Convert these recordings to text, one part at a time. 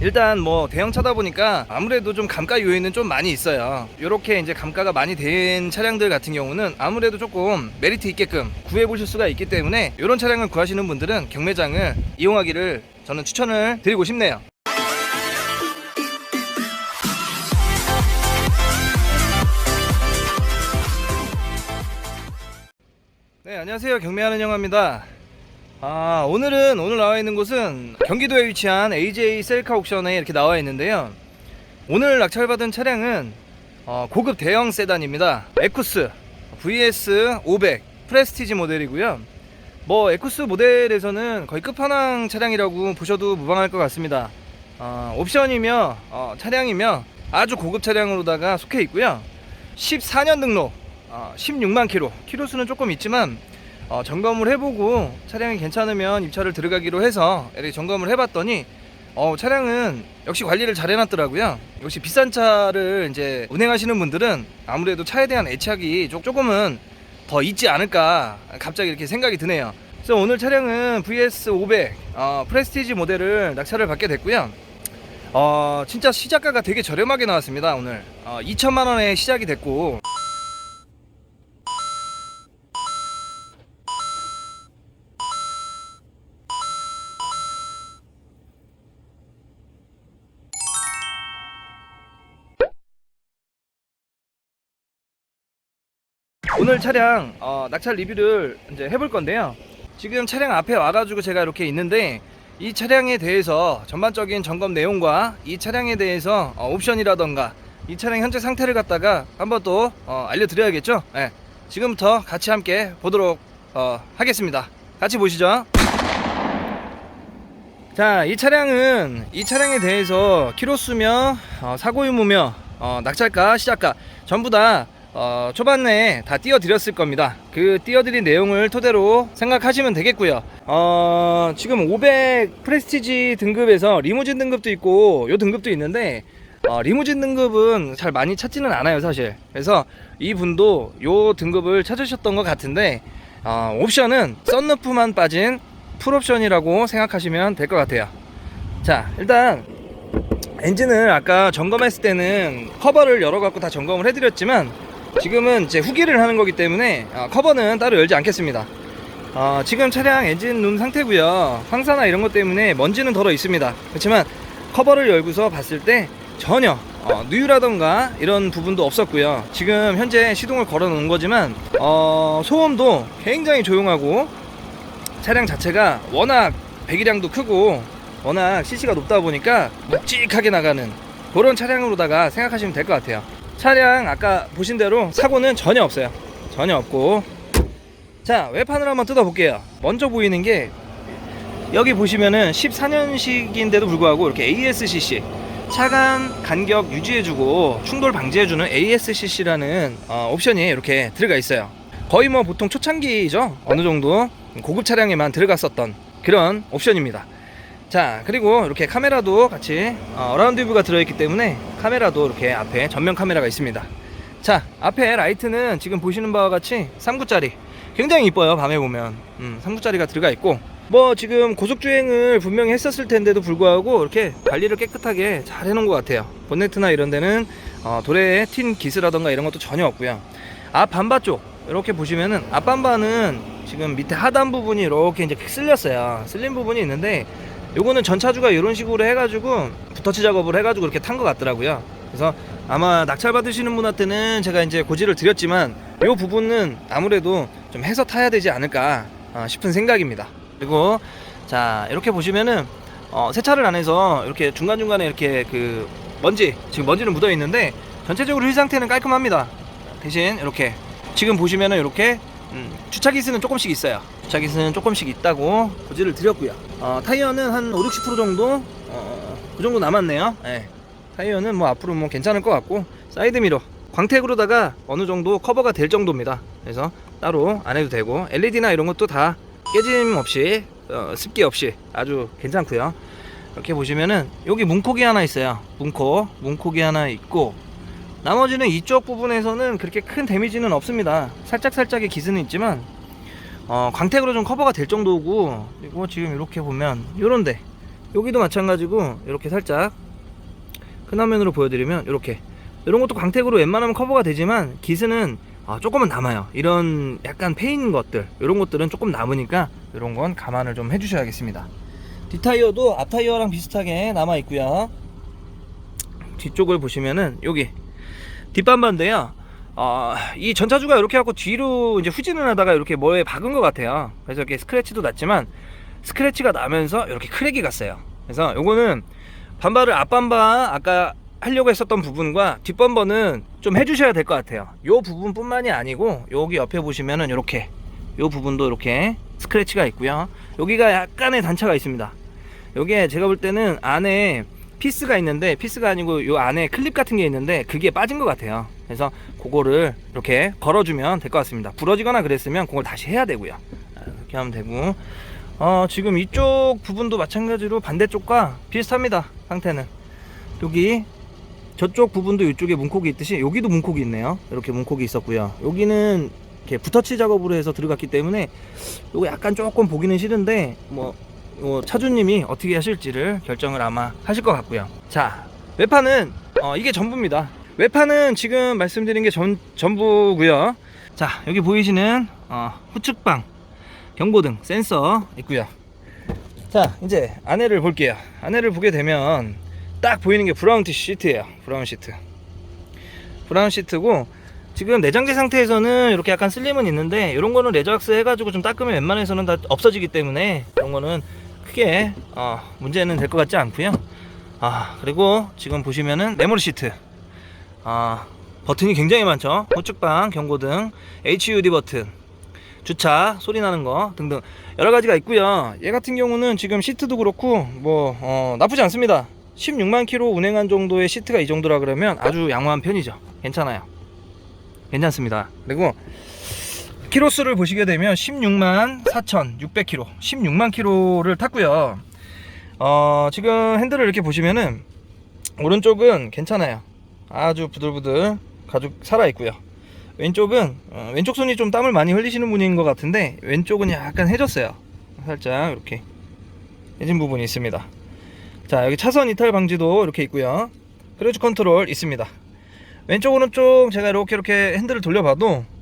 일단 뭐 대형차다 보니까 아무래도 좀 감가 요인은 좀 많이 있어요. 이렇게 이제 감가가 많이 된 차량들 같은 경우는 아무래도 조금 메리트 있게끔 구해 보실 수가 있기 때문에 이런 차량을 구하시는 분들은 경매장을 이용하기를 저는 추천을 드리고 싶네요. 네, 안녕하세요. 경매하는 영화입니다. 아, 오늘은 오늘 나와 있는 곳은 경기도에 위치한 AJ 셀카 옥션에 이렇게 나와 있는데요. 오늘 낙찰받은 차량은 어, 고급 대형 세단입니다. 에쿠스 VS 500 프레스티지 모델이고요. 뭐 에쿠스 모델에서는 거의 끝판왕 차량이라고 보셔도 무방할 것 같습니다. 어, 옵션이며 어, 차량이며 아주 고급 차량으로다가 속해 있고요. 14년 등록, 어, 16만 킬로. 킬로 수는 조금 있지만 어, 점검을 해보고 차량이 괜찮으면 입차를 들어가기로 해서 이렇게 점검을 해봤더니 어, 차량은 역시 관리를 잘 해놨더라고요. 역시 비싼 차를 이제 운행하시는 분들은 아무래도 차에 대한 애착이 조- 조금은 더 있지 않을까 갑자기 이렇게 생각이 드네요. 그래서 오늘 차량은 VS 500 어, 프레스티지 모델을 낙찰을 받게 됐고요. 어, 진짜 시작가가 되게 저렴하게 나왔습니다. 오늘 어, 2천만 원에 시작이 됐고 오늘 차량 어, 낙찰 리뷰를 이제 해볼 건데요. 지금 차량 앞에 와가지고 제가 이렇게 있는데 이 차량에 대해서 전반적인 점검 내용과 이 차량에 대해서 어, 옵션이라던가 이 차량 현재 상태를 갖다가 한번 또 어, 알려드려야겠죠. 네. 지금부터 같이 함께 보도록 어, 하겠습니다. 같이 보시죠. 자, 이 차량은 이 차량에 대해서 키로수며 어, 사고 유무며 어, 낙찰가, 시작가 전부 다 어, 초반에 다 띄워드렸을 겁니다. 그 띄워드린 내용을 토대로 생각하시면 되겠고요. 어, 지금 500 프레스티지 등급에서 리무진 등급도 있고 요 등급도 있는데 어, 리무진 등급은 잘 많이 찾지는 않아요, 사실. 그래서 이분도 요 등급을 찾으셨던 것 같은데 어, 옵션은 썬루프만 빠진 풀옵션이라고 생각하시면 될 것 같아요. 자, 일단 엔진을 아까 점검했을 때는 커버를 열어갖고 다 점검을 해드렸지만 지금은 이제 후기를 하는 거기 때문에 어, 커버는 따로 열지 않겠습니다. 어, 지금 차량 엔진 룸 상태고요. 황사나 이런 것 때문에 먼지는 덜어 있습니다. 그렇지만 커버를 열고서 봤을 때 전혀 어, 누유라던가 이런 부분도 없었고요. 지금 현재 시동을 걸어 놓은 거지만 어, 소음도 굉장히 조용하고 차량 자체가 워낙 배기량도 크고 워낙 CC가 높다 보니까 묵직하게 나가는 그런 차량으로다가 생각하시면 될 것 같아요. 차량 아까 보신 대로 사고는 전혀 없어요. 전혀 없고 자 외판을 한번 뜯어볼게요. 먼저 보이는 게 여기 보시면은 14년식인데도 불구하고 이렇게 ASCC 차간 간격 유지해주고 충돌 방지해주는 ASCC라는 어, 옵션이 이렇게 들어가 있어요. 거의 뭐 보통 초창기죠. 어느 정도 고급 차량에만 들어갔었던 그런 옵션입니다. 자 그리고 이렇게 카메라도 같이 어, 라운드 뷰가 들어있기 때문에 카메라도 이렇게 앞에 전면 카메라가 있습니다. 자 앞에 라이트는 지금 보시는 바와 같이 3구짜리. 굉장히 이뻐요 밤에 보면. 음, 3구짜리가 들어가 있고. 뭐 지금 고속주행을 분명히 했었을 텐데도 불구하고 이렇게 관리를 깨끗하게 잘 해놓은 것 같아요. 본네트나 이런 데는 어, 도래에 튄 기스라던가 이런 것도 전혀 없고요. 앞 반바 쪽 이렇게 보시면은 앞 반바는 지금 밑에 하단 부분이 이렇게 이제 쓸렸어요. 쓸린 부분이 있는데 요거는 전차주가 이런 식으로 해가지고 붓터치 작업을 해가지고 이렇게 탄 것 같더라고요 그래서 아마 낙찰 받으시는 분한테는 제가 이제 고지를 드렸지만 요 부분은 아무래도 좀 해서 타야 되지 않을까 어, 싶은 생각입니다. 그리고 자 이렇게 보시면은 어, 세차를 안 해서 이렇게 중간 중간에 이렇게 그 먼지 지금 먼지는 묻어 있는데 전체적으로 휠 상태는 깔끔합니다. 대신 이렇게 지금 보시면은 이렇게 음, 주차 기스는 조금씩 있어요. 주차 기스는 조금씩 있다고 고지를 드렸고요. 어, 타이어는 한 5, 60% 정도 어, 그 정도 남았네요. 예. 타이어는 뭐 앞으로 뭐 괜찮을 것 같고 사이드 미러 광택으로다가 어느 정도 커버가 될 정도입니다. 그래서 따로 안 해도 되고 LED나 이런 것도 다 깨짐 없이 어, 습기 없이 아주 괜찮고요. 이렇게 보시면은 여기 문콕이 하나 있어요. 문콕, 문콕이 하나 있고 나머지는 이쪽 부분에서는 그렇게 큰 데미지는 없습니다. 살짝 살짝의 기스는 있지만 어, 광택으로 좀 커버가 될 정도고 그리고 지금 이렇게 보면 요런데 여기도 마찬가지고 이렇게 살짝 큰 화면으로 보여드리면 이렇게 이런 것도 광택으로 웬만하면 커버가 되지만 기스는 아, 조금은 남아요. 이런 약간 페인 것들 이런 것들은 조금 남으니까 이런 건 감안을 좀 해주셔야겠습니다. 뒷타이어도 앞타이어랑 비슷하게 남아 있고요. 뒤쪽을 보시면은 여기 뒷반반인데요. 어, 이 전차주가 이렇게 하고 뒤로 이제 후진을 하다가 이렇게 뭐에 박은 것 같아요. 그래서 이렇게 스크래치도 났지만 스크래치가 나면서 이렇게 크랙이 갔어요. 그래서 요거는 반발을 앞반바 아까 하려고 했었던 부분과 뒷범버는 좀 해주셔야 될 것 같아요. 요 부분뿐만이 아니고 여기 옆에 보시면은 이렇게 요 부분도 이렇게 스크래치가 있고요. 여기가 약간의 단차가 있습니다. 요게 제가 볼 때는 안에 피스가 있는데 피스가 아니고 요 안에 클립 같은 게 있는데 그게 빠진 것 같아요. 그래서 그거를 이렇게 걸어주면 될 것 같습니다. 부러지거나 그랬으면 그걸 다시 해야 되고요. 아, 이렇게 하면 되고 어, 지금 이쪽 부분도 마찬가지로 반대쪽과 비슷합니다. 상태는 여기 저쪽 부분도 이쪽에 문콕이 있듯이 여기도 문콕이 있네요. 이렇게 문콕이 있었고요. 여기는 이렇게 붓터치 작업으로 해서 들어갔기 때문에 요거 약간 조금 보기는 싫은데 뭐 어, 차주님이 어떻게 하실지를 결정을 아마 하실 것 같고요. 자, 외판은 어, 이게 전부입니다. 외판은 지금 말씀드린 게 전, 전부고요. 자, 여기 보이시는 어, 후측방 경고등 센서 있고요. 자, 이제 안에를 볼게요. 안에를 보게 되면 딱 보이는 게 브라운 티 시트예요. 브라운 시트. 브라운 시트고 지금 내장재 상태에서는 이렇게 약간 슬림은 있는데 이런 거는 레저악스 해가지고 좀 닦으면 웬만해서는 다 없어지기 때문에 이런 거는 크게 어, 문제는 될 것 같지 않고요. 아 그리고 지금 보시면은 메모리 시트 아 버튼이 굉장히 많죠. 우측방 경고등, HUD 버튼, 주차 소리 나는 거 등등 여러 가지가 있고요. 얘 같은 경우는 지금 시트도 그렇고 뭐 어, 나쁘지 않습니다. 16만 킬로 운행한 정도의 시트가 이 정도라 그러면 아주 양호한 편이죠. 괜찮아요. 괜찮습니다. 그리고 키로수를 보시게 되면 16만 4,600km, 16만 킬로를 탔고요. 어, 지금 핸들을 이렇게 보시면은 오른쪽은 괜찮아요. 아주 부들부들 가죽 살아 있고요. 왼쪽은 어, 왼쪽 손이 좀 땀을 많이 흘리시는 분인 것 같은데 왼쪽은 약간 해졌어요. 살짝 이렇게 해진 부분이 있습니다. 자 여기 차선 이탈 방지도 이렇게 있고요. 크루즈 컨트롤 있습니다. 왼쪽 오른쪽 제가 이렇게 이렇게 핸들을 돌려봐도 음,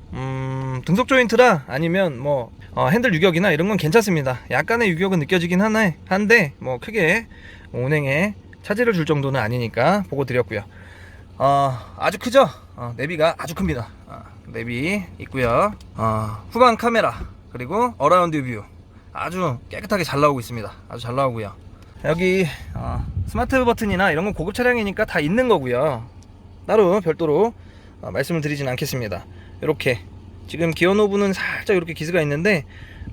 등속 조인트라 아니면 뭐 어, 핸들 유격이나 이런 건 괜찮습니다. 약간의 유격은 느껴지긴 하네 한데 뭐 크게 운행에 차질을 줄 정도는 아니니까 보고 드렸고요. 어, 아주 크죠? 어, 내비가 아주 큽니다. 어, 내비 있고요. 어, 후방 카메라 그리고 어라운드 뷰 아주 깨끗하게 잘 나오고 있습니다. 아주 잘 나오고요. 여기 어, 스마트 버튼이나 이런 건 고급 차량이니까 다 있는 거고요. 따로 별도로 어, 말씀을 드리진 않겠습니다. 이렇게 지금 기어 노브는 살짝 이렇게 기스가 있는데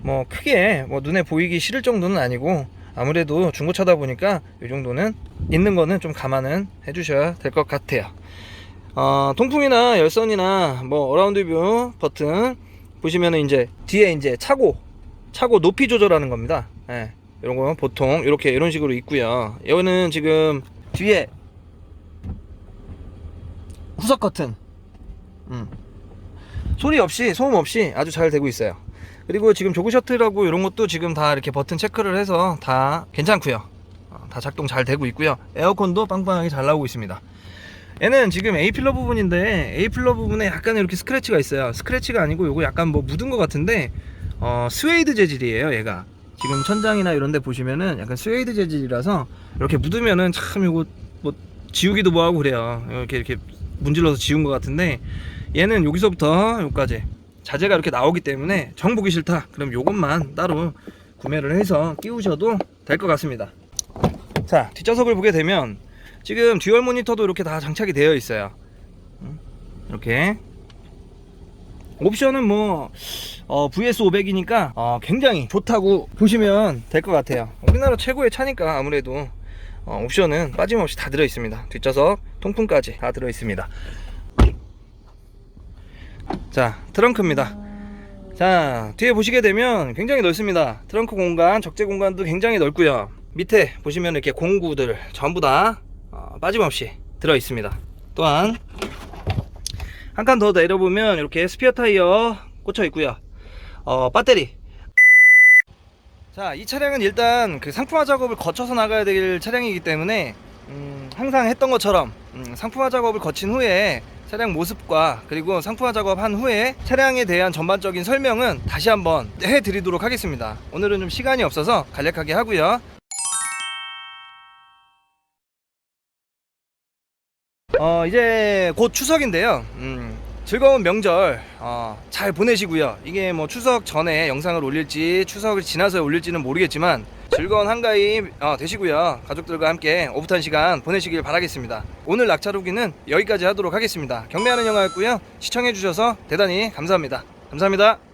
뭐 크게 뭐 눈에 보이기 싫을 정도는 아니고 아무래도 중고차다 보니까 이 정도는 있는 거는 좀 감안은 해주셔야 될 것 같아요. 어, 통풍이나 열선이나 뭐 어라운드 뷰 버튼 보시면은 이제 뒤에 이제 차고 차고 높이 조절하는 겁니다. 예, 이런 거 보통 이렇게 이런 식으로 있고요. 여기는 지금 뒤에 후석 커튼 음. 소리 없이 소음 없이 아주 잘 되고 있어요. 그리고 지금 조그 셔틀하고 이런 것도 지금 다 이렇게 버튼 체크를 해서 다 괜찮고요. 어, 다 작동 잘 되고 있고요. 에어컨도 빵빵하게 잘 나오고 있습니다. 얘는 지금 A 필러 부분인데 A 필러 부분에 약간 이렇게 스크래치가 있어요. 스크래치가 아니고 요거 약간 뭐 묻은 것 같은데 어, 스웨이드 재질이에요. 얘가 지금 천장이나 이런데 보시면은 약간 스웨이드 재질이라서 이렇게 묻으면은 참 요거 뭐 지우기도 뭐하고 그래요. 이렇게 이렇게 문질러서 지운 것 같은데 얘는 여기서부터 여기까지 자재가 이렇게 나오기 때문에 정 보기 싫다. 그럼 요것만 따로 구매를 해서 끼우셔도 될 것 같습니다. 자 뒷좌석을 보게 되면 지금 듀얼 모니터도 이렇게 다 장착이 되어 있어요. 음, 이렇게 옵션은 뭐 어, VS500이니까 어, 굉장히 좋다고 보시면 될 것 같아요. 우리나라 최고의 차니까 아무래도 어, 옵션은 빠짐없이 다 들어 있습니다. 뒷좌석 통풍까지 다 들어 있습니다. 자 트렁크입니다. 자 뒤에 보시게 되면 굉장히 넓습니다. 트렁크 공간, 적재 공간도 굉장히 넓고요. 밑에 보시면 이렇게 공구들 전부 다 어, 빠짐없이 들어 있습니다. 또한 한 칸 더 내려보면 이렇게 스피어 타이어 꽂혀 있고요. 어, 배터리 자, 이 차량은 일단 그 상품화 작업을 거쳐서 나가야 될 차량이기 때문에 음, 항상 했던 것처럼 음, 상품화 작업을 거친 후에 차량 모습과 그리고 상품화 작업한 후에 차량에 대한 전반적인 설명은 다시 한번 해드리도록 하겠습니다. 오늘은 좀 시간이 없어서 간략하게 하고요. 어, 이제 곧 추석인데요. 음, 즐거운 명절 어, 잘 보내시고요. 이게 뭐 추석 전에 영상을 올릴지 추석을 지나서 올릴지는 모르겠지만 즐거운 한가위 어, 되시고요. 가족들과 함께 오붓한 시간 보내시길 바라겠습니다. 오늘 낙차루기는 여기까지 하도록 하겠습니다. 경매하는 영화였고요. 시청해주셔서 대단히 감사합니다. 감사합니다.